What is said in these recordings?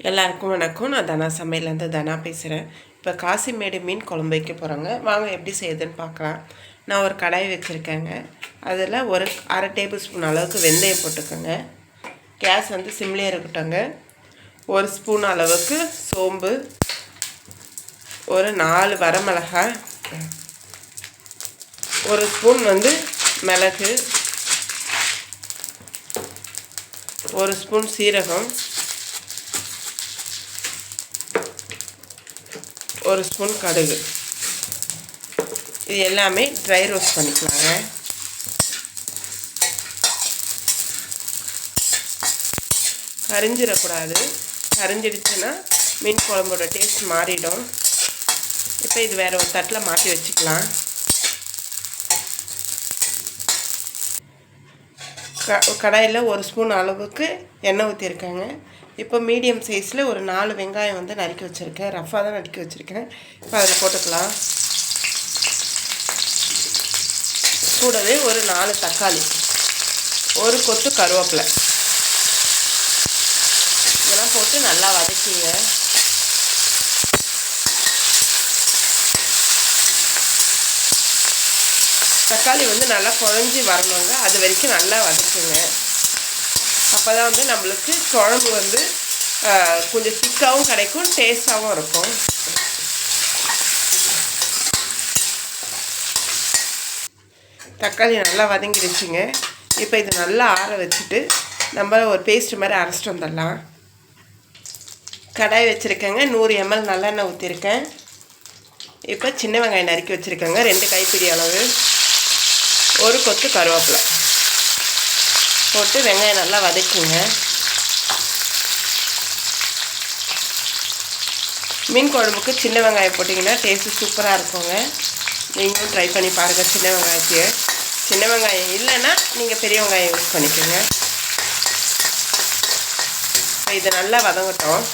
எல்லாருக்கும் வணக்கம். நான் தனா சமையலேருந்து தனா பேசுகிறேன். இப்போ காசிமேடு மீன் குழம்பு வைக்க போகிறோங்க. வாங்க எப்படி செய்யுதுன்னு பார்க்கலாம். நான் ஒரு கடாய் வச்சுருக்கேங்க. அதில் ஒரு அரை டேபிள் ஸ்பூன் அளவுக்கு வெந்தயம் போட்டுக்கோங்க. கேஸ் வந்து சிம்லேயே இருக்கட்டும்ங்க. ஒரு ஸ்பூன் அளவுக்கு சோம்பு. ஒரு நாலு வரமிளகாய். ஒரு ஸ்பூன் வந்து மிளகு. ஒரு ஸ்பூன் சீரகம். ஒரு ஸ்பூன் கடுகு. இது எல்லாமே ட்ரை ரோஸ்ட் பண்ணிக்கலாங்க. கரிஞ்சிடக்கூடாது. கரிஞ்சிடுச்சுன்னா மீன் குழம்போட டேஸ்ட் மாறிடும். இப்போ இது வேறு ஒரு தட்டில் மாற்றி வச்சுக்கலாம். க கடாயில் ஒரு ஸ்பூன் அளவுக்கு எண்ணெய் ஊற்றிருக்காங்க இப்போ மீடியம் சைஸில் ஒரு நாலு வெங்காயம் வந்து நறுக்கி வச்சுருக்கேன். ரஃபாக தான் நறுக்கி வச்சுருக்கேன். இப்போ அதில் போட்டுக்கலாம். கூடவே ஒரு நாலு தக்காளி. ஒரு கொத்து கருவேப்பிலை. இதெல்லாம் போட்டு நல்லா வதக்கிங்க. தக்காளி வந்து நல்லா குழஞ்சி வரணுங்க. அது வரைக்கும் நல்லா வதக்குங்க. அப்போ தான் வந்து நம்மளுக்கு குழம்பு வந்து கொஞ்சம் திக்காகவும் கிடைக்கும் டேஸ்ட்டாகவும் இருக்கும். தக்காளி நல்லா வதங்கிடுச்சுங்க. இப்போ இது நல்லா ஆற வச்சுட்டு நம்ம ஒரு பேஸ்ட் மாதிரி அரைச்சிட்டு வந்துடலாம். கடாய் வச்சுருக்கேங்க நூறு எம்எல் நல்லெண்ணெய் ஊற்றிருக்கேன் இப்போ சின்ன வெங்காயம் நறுக்கி வச்சுருக்கேங்க ரெண்டு கைப்பிடி அளவு. ஒரு கொத்து கருவேப்பிலை. போட்டு வெங்காயம் நல்லா வதக்குங்க. மீன் குழம்புக்கு சின்ன வெங்காயம் போட்டிங்கன்னா டேஸ்ட்டு சூப்பராக இருக்குங்க. நீங்களும் ட்ரை பண்ணி பாருங்கள் சின்ன வெங்காயத்தையே. சின்ன வெங்காயம் இல்லைன்னா நீங்கள் பெரிய வெங்காயம் யூஸ் பண்ணிக்கோங்க. இதை நல்லா வதங்கட்டும்.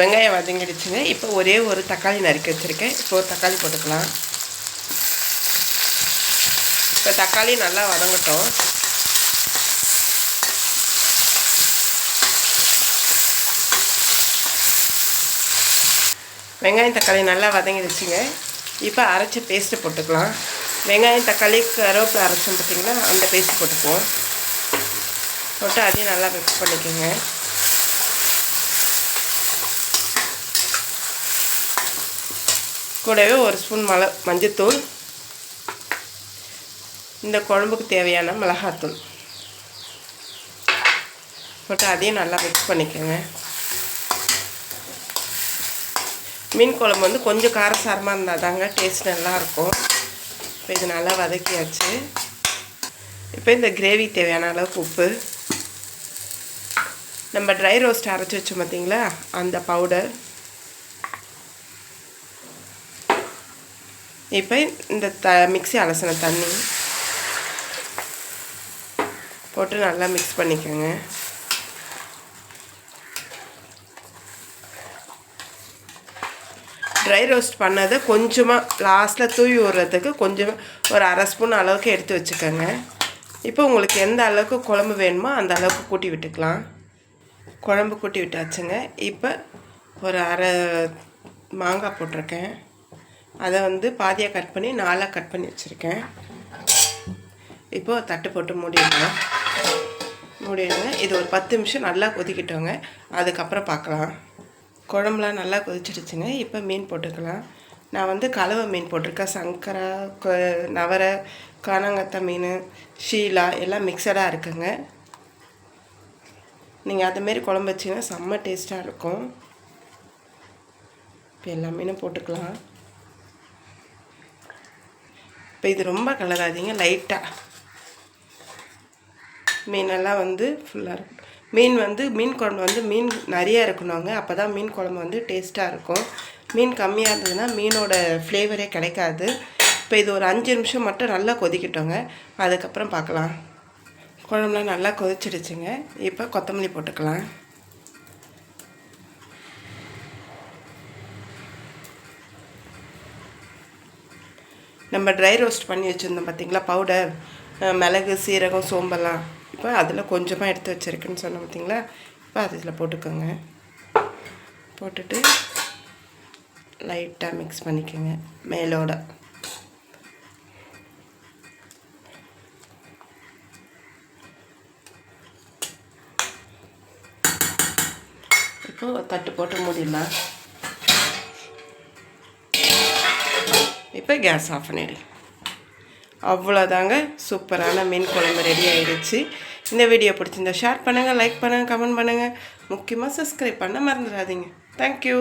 வெங்காயம் வதங்கிடுச்சுங்க. இப்போ ஒரே ஒரு தக்காளி நறுக்கி வச்சுருக்கேன். இப்போ ஒரு தக்காளி போட்டுக்கலாம். இப்போ தக்காளி நல்லா வதங்கட்டும். வெங்காயம் தக்காளி நல்லா வதங்கிடுச்சுங்க. இப்போ அரைச்சி பேஸ்ட்டு போட்டுக்கலாம். வெங்காயம் தக்காளி கருவேப்பில் அரைச்சோம் பார்த்திங்கன்னா அந்த பேஸ்ட்டு போட்டுக்குவோம். போட்டு அதையும் நல்லா மிக்ஸ் பண்ணிக்கோங்க. கூடவே ஒரு ஸ்பூன் மலை மஞ்சத்தூள் இந்த குழம்புக்கு தேவையான மிளகாத்தூள். போட்டு அதையும் நல்லா மிக்ஸ் பண்ணிக்கோங்க. மீன் குழம்பு வந்து கொஞ்சம் காரசாரமாக இருந்தால் தாங்க டேஸ்ட் நல்லாயிருக்கும். இப்போ இது நல்லா வதக்கியாச்சு. இப்போ இந்த கிரேவி தேவையான அளவுக்கு உப்பு. நம்ம ட்ரை ரோஸ்ட் அரைச்சி வச்சோம் பார்த்தீங்களா அந்த பவுடர் இப்போ இந்த த மிக்சி அலசின தண்ணி. போட்டு நல்லா மிக்ஸ் பண்ணிக்கோங்க. ட்ரை ரோஸ்ட் பண்ணதை கொஞ்சமாக லாஸ்ட்டில் தூவி விடுறதுக்கு கொஞ்சமாக ஒரு அரை ஸ்பூன் அளவுக்கு எடுத்து வச்சுக்கோங்க. இப்போ உங்களுக்கு எந்த அளவுக்கு குழம்பு வேணுமோ அந்த அளவுக்கு கூட்டி விட்டுக்கலாம். குழம்பு கூட்டி விட்டாச்சுங்க. இப்போ ஒரு அரை மாங்காய் போட்டிருக்கேன். அதை வந்து பாதியாக கட் பண்ணி நாலாக கட் பண்ணி வச்சுருக்கேன். இப்போது தட்டு போட்டு மூடிடலாம். மூடிடுங்க. இது ஒரு பத்து நிமிஷம் நல்லா கொதிக்கிட்டோங்க. அதுக்கப்புறம் பார்க்கலாம். குழம்புலாம் நல்லா கொதிச்சிடுச்சுங்க. இப்போ மீன் போட்டுக்கலாம். நான் வந்து கலவை மீன் போட்டிருக்கேன். சங்கரா நவரை காணாங்கத்த மீன் ஷீலா எல்லாம் மிக்சடாக இருக்குங்க. நீங்கள் அதுமாரி குழம்பு வச்சிங்கன்னா செம்ம டேஸ்ட்டாக இருக்கும். இப்போ எல்லா மீனும் போட்டுக்கலாம். இப்போ இது ரொம்ப கலராதிங்க லைட்டாக மீனெல்லாம் வந்து ஃபுல்லாக இருக்கும். மீன் வந்து மீன் குழம்பு வந்து மீன் நிறையா இருக்கணுங்க அப்போ தான் மீன் குழம்பு வந்து டேஸ்ட்டாக இருக்கும். மீன் கம்மியாக இருந்ததுன்னா மீனோட ஃப்ளேவரே கிடைக்காது. இப்போ இது ஒரு அஞ்சு நிமிஷம் மட்டும் நல்லா கொதிக்கட்டோங்க. அதுக்கப்புறம் பார்க்கலாம். குழம்புலாம் நல்லா கொதிச்சிடுச்சுங்க. இப்போ கொத்தமல்லி போட்டுக்கலாம். நம்ம ட்ரை ரோஸ்ட் பண்ணி வச்சுருந்தோம் பார்த்திங்களா பவுடர் மிளகு சீரகம் சோம்பெல்லாம். இப்போ அதில் கொஞ்சமாக எடுத்து வச்சுருக்குன்னு சொன்னோம் பார்த்திங்களா? இப்போ அதில் போட்டுக்கோங்க. போட்டுட்டு லைட்டாக மிக்ஸ் பண்ணிக்கோங்க மேலோட. இப்போ தட்டு போட்டு மூடிடலாம். இப்போ கேஸ் ஆஃப் பண்ணிடு அவ்வளோதாங்க சூப்பரான மீன் குழம்பு ரெடி ஆயிடுச்சு. இந்த வீடியோ பிடிச்சிருந்தா ஷேர் பண்ணுங்கள் லைக் பண்ணுங்கள் கமெண்ட் பண்ணுங்கள் முக்கியமாக சப்ஸ்கிரைப் பண்ண மறந்துடாதீங்க. தேங்க்யூ